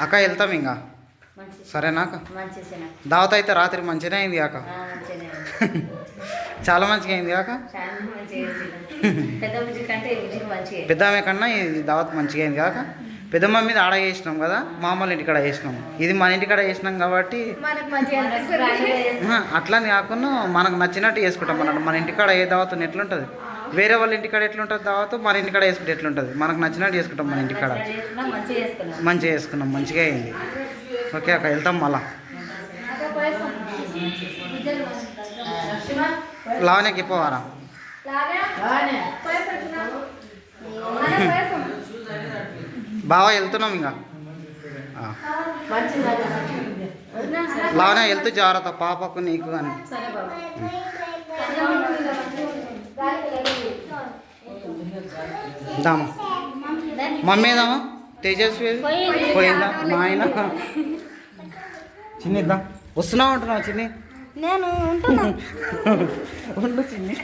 అక్క వెళ్తాం ఇంకా సరేనా అక్క? దావత్ అయితే రాత్రి మంచిగానే అయింది కాక మంచిగానే ఉంది. చాలా మంచిగా అయింది కాక చాలా మంచిగా చేసిండు. పెద్ద బుజ్జి కంటే ఈ బుజ్జికి మంచిగా పెద్ద ఆమె కన్నా ఇది దావత్ మంచిగా అయింది కాక పెద్దమ్మ మీద ఆడ చేసినాం కదా మామూలు ఇంటికాడ చేసినాం. ఇది మన ఇంటికాడ చేసినాం కాబట్టి మంచిగా అట్లని కాకుండా మనకు నచ్చినట్టు చేసుకుంటాం అన్నట్టు మన ఇంటికాడ ఏ దావత్ ఎట్లుంటుంది వేరే వాళ్ళ ఇంటికాడ ఎట్లుంటుంది దావత్? మన ఇంటికాడ వేసుకుంటే ఎట్లుంటుంది? మనకు నచ్చినట్టు చేసుకుంటాం మన ఇంటికాడ మంచిగా చేసుకున్నాం మంచిగా అయింది. ఓకే అక్క వెళ్తాం మళ్ళా. లావణ్యకి పోవారా బాగా వెళ్తున్నాం ఇంకా. లావనే లావణ్య వెళ్తూ జాగ్రత్త పాపకు నీకు కానీ దామా మమ్మీ ఏదామా తేజస్వి? పోయిందా? మా ఆయన చిన్ని ఇద్దాం? వస్తున్నావు అంటున్నావు చిన్ని? నేను ఉండు చిన్ని.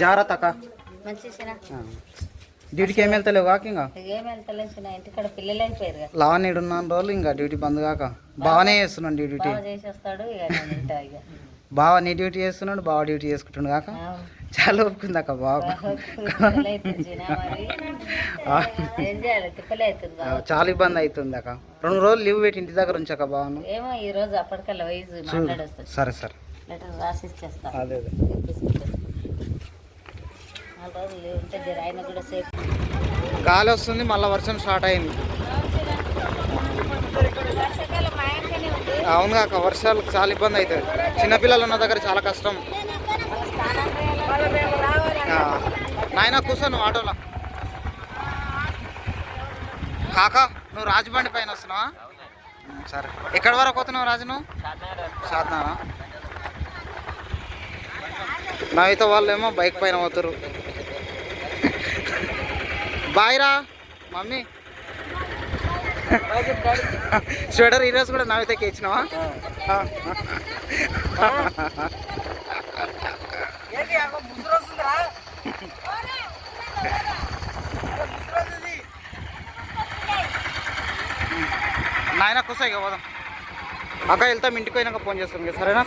జాగ్రత్త డ్యూటీకి ఏం వెళ్తలేవు కాక ఇంకా? ఏం వెళ్తలేదు చిన్న ఇంటికాడ పిల్లలు అయిపోయారు కదా. లావణ్య ఉన్నాను రోజులు ఇంకా డ్యూటీ బంద్ కాక. బాగానే చేస్తున్నాను డ్యూటీ. బాగా చేసి వస్తాడు ఇక నేను ఉంటా ఇక. బాగా నీ డ్యూటీ చేస్తున్నాడు బాగా డ్యూటీ చేసుకుంటుండు కాక. చాలా ఒప్పుకుంది అక్క బాగా. చాలా ఇబ్బంది అవుతుంది అక్క. రెండు రోజులు లీవ్ పెట్టి ఇంటి దగ్గర ఉంచాక బాగున్నాను ఏమో ఈ రోజు అప్పటికల్లా సరే సరే. అదే అదే నాలుగు రోజులు leave ఉంటే జర ఆయన కూడా సేఫ్ గాలి వస్తుంది మళ్ళీ వర్షం స్టార్ట్ అయింది. అవును కాక వర్షాలు చాలా ఇబ్బంది అవుతుంది చిన్నపిల్లలు ఉన్న దగ్గర చాలా కష్టం. నాయన కూర్చో నువ్వు ఆటోలో. కాకా నువ్వు రాజబండి పైన వస్తున్నావా? సరే. ఎక్కడి వరకు పోతున్నావు రాజు నువ్వు? సాధనా నవ్వుతో వాళ్ళు ఏమో బైక్ పైన పోతారు బాయ్ రా. మమ్మీ. స్వెటర్ ఈరోజు కూడా నవ్వుతకి ఇచ్చినావా? నాయన కూసా ఇక పోదాం. అక్క వెళ్తాం ఇంటికి పోయినాక ఫోన్ చేస్తాం సరేనా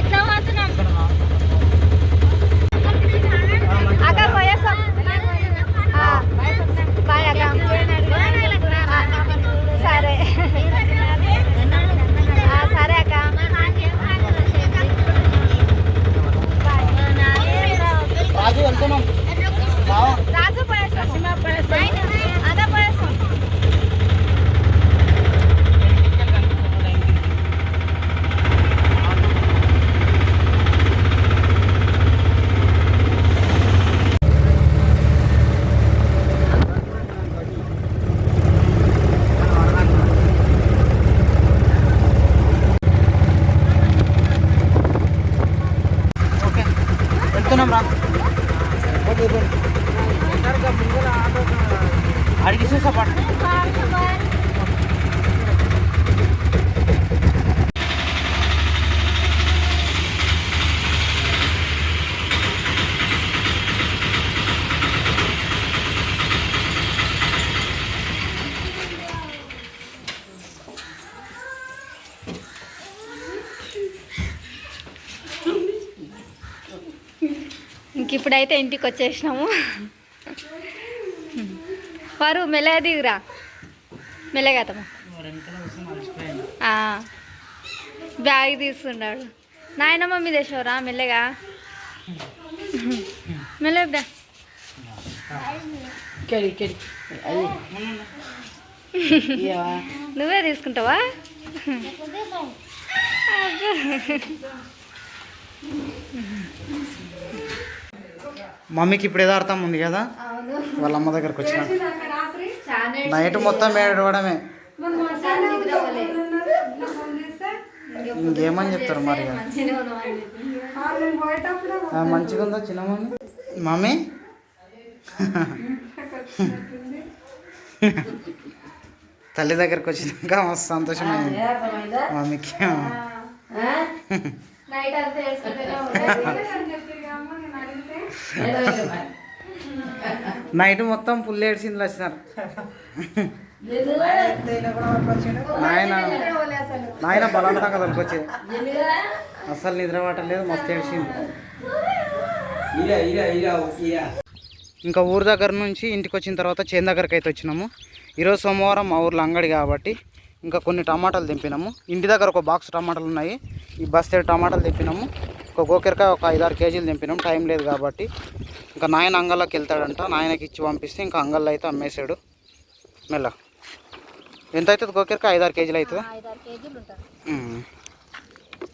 ఇట్లా పోతున్నాం అక్క పోయేస్తాం ఆ, బాయ్ అక్క ఆ, సరే ఆ, సరే అక్క రాజు వెళ్తున్నాం బావా రాజు పోయేస్తాం అదే పోయేస్తాం ఓకే వెళ్తున్నాం రా అడిగి చూసా ఇంక ఇప్పుడైతే ఇంటికి వచ్చేసినాము. వారు మెల్లగా దిగురా మెల్లగా తమ్మ బ్యాగ్ తీసుకున్నాడు. నాయనమ్మ మీద వేసావురా మెల్లగా. మెల్లగా నువ్వే తీసుకుంటావా? మమ్మీకి ఇప్పుడు ఏదో అర్థం ఉంది కదా? వాళ్ళ అమ్మ దగ్గరకు వచ్చిన. నైట్ మొత్తం ఏడవడమే. ఇంకేమని చెప్తారు మరి మంచిగా ఉందా చిన్న మమ్మీ? మమ్మీ? తల్లి దగ్గరకు వచ్చినాక మస్తు సంతోషమైంది. మమ్మీకి నైట్ అంతా నైట్ మొత్తం పుల్లు ఏడ్చింది వచ్చినారు నాయన నాయన బలవంతంగా తొలకొచ్చే అసలు నిద్ర పట్టలేదు మస్తు ఏడ్చింది. ఇంకా ఊరు దగ్గర నుంచి ఇంటికి వచ్చిన తర్వాత చేను దగ్గరికి అయితే వచ్చినాము. ఈరోజు సోమవారం మా ఊర్లో అంగడి కాబట్టి ఇంకా కొన్ని టమాటాలు తెంపినాము. ఇంటి దగ్గర ఒక బాక్స్ టమాటాలు ఉన్నాయి. ఈ బస్తేడు టమాటాలు తెంపినాము. ఒక గోకెరకాయ ఒక ఐదారు కేజీలు తెంపినాం టైం లేదు కాబట్టి. ఇంకా నాయన అంగల్లోకి వెళ్తాడంట. నాయనకి ఇచ్చి పంపిస్తే ఇంకా అంగల్లో అయితే అమ్మేశాడు మెల్ల. ఎంత అవుతుంది గోకెరకాయ? ఐదారు కేజీలు అవుతుందా.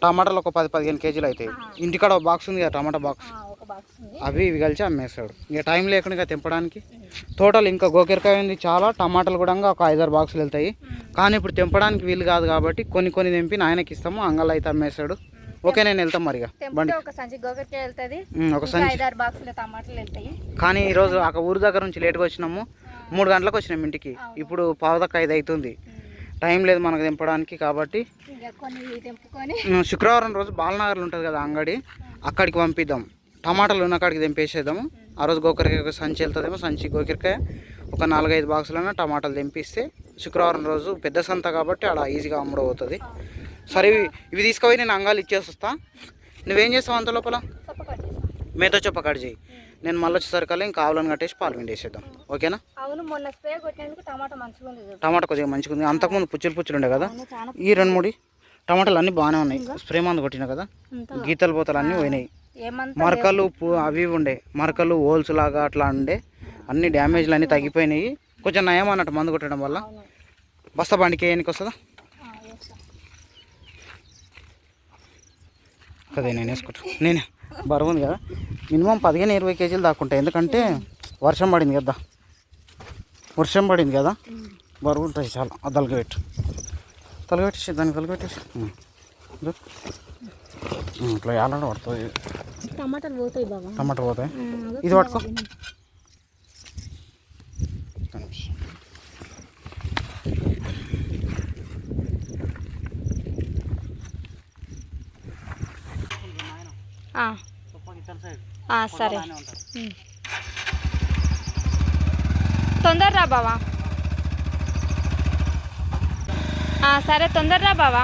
టమాటాలు ఒక పది పదిహేను కేజీలు అవుతాయి. ఇంటికాడ ఒక బాక్స్ ఉంది కదా టమాటా బాక్స్ బాక్స్ ఉంది. అవి ఇవి కలిసి అమ్మేస్తాడు ఇక టైం లేకుండా తెంపడానికి. టోటల్ ఇంకా గోకెరకాయ ఉంది చాలా టమాటాలు కూడా ఒక ఐదారు బాక్సులు వెళ్తాయి. కానీ ఇప్పుడు తెంపడానికి వీలు కాదు కాబట్టి కొన్ని కొన్ని తెంపి నాయనకి ఇస్తాము అంగల్లో అయితే అమ్మేస్తాడు ఓకే నేను వెళ్తాం మరిగా. బండి. ఒక సంచి గోకరికాయ వెళ్తుంది. ఉమ్, ఒక ఇంకా సంచి. ఐదారు బాక్సులు టమాటాలు వెళ్తాయి. కానీ ఈరోజు ఆ ఊరు దగ్గర నుంచి లేట్గా వచ్చినాము. మూడు గంటలకు వచ్చినాం ఇంటికి. ఇప్పుడు పావుదక్క ఐదు అవుతుంది. టైం లేదు మనకు తెంపడానికి కాబట్టి. శుక్రవారం రోజు బాలనగర్లో ఉంటుంది కదా అంగడి. అక్కడికి పంపిద్దాం. టమాటాలు ఉన్న కాడికి తెంపేసేద్దాము. ఆ రోజు గోకరకాయ ఒక సంచి వెళ్తుందేమో సంచి గోకరకాయ. ఒక నాలుగైదు బాక్సులైనా టమాటాలు తెంపిస్తే శుక్రవారం రోజు పెద్ద సంత కాబట్టి అలా ఈజీగా అమ్ముడవుతుంది. సరే ఇవి ఇవి తీసుకుపోయి నేను అంగాలు ఇచ్చేసి వస్తా. నువ్వేం చేస్తావు అంత లోపల? మేతో చెప్ప కట్ చేయి. నేను మళ్ళీ వచ్చేసరికల్లా ఇంకా ఆవులను కట్టేసి పాలు పిండేసేద్దాం. ఓకేనా? అవును మొన్న స్ప్రే కొట్టినందుకు టమాటా మంచిగా ఉంది చూడు. టమాటా కొద్దిగా మంచిగా ఉంది. అంతకుముందు పుచ్చులు పుచ్చులు ఉండే కదా? ఈ రెండు మూడు. టమాటాలు అన్నీ బాగానే ఉన్నాయి. స్ప్రే మందు కొట్టినా కదా? గీతలు పోతలు అన్నీ పోయినాయి. మరకలు పు- అవి ఉండే మరకలు హోల్స్ లాగా అట్లా ఉండే. అన్ని డ్యామేజ్లు అన్నీ తగ్గిపోయినాయి. కొంచెం నయం అన్నట్టు మందు కొట్టడం వల్ల. బస్తా బండికి వేయనికి వస్తుందా. అదే నేను వేసుకుంటా. నేను. బరువు ఉంది కదా. మినిమం పదిహేను ఇరవై కేజీలు దాక్కుంటాయి ఎందుకంటే వర్షం పడింది కదా. వర్షం పడింది కదా. బరువు ఉంటాయి చాలా. తలగబెట్టు తలగబెట్టేసి దానికి తలగబెట్టేసి ఇట్లా ఏలాడ పడుతుంది టమాటాలు పోతాయి బాబా. టమాటా పోతాయి. ఇది పట్టుకో. సరే. తొందరరా బావా. సరే తొందరరా బావా.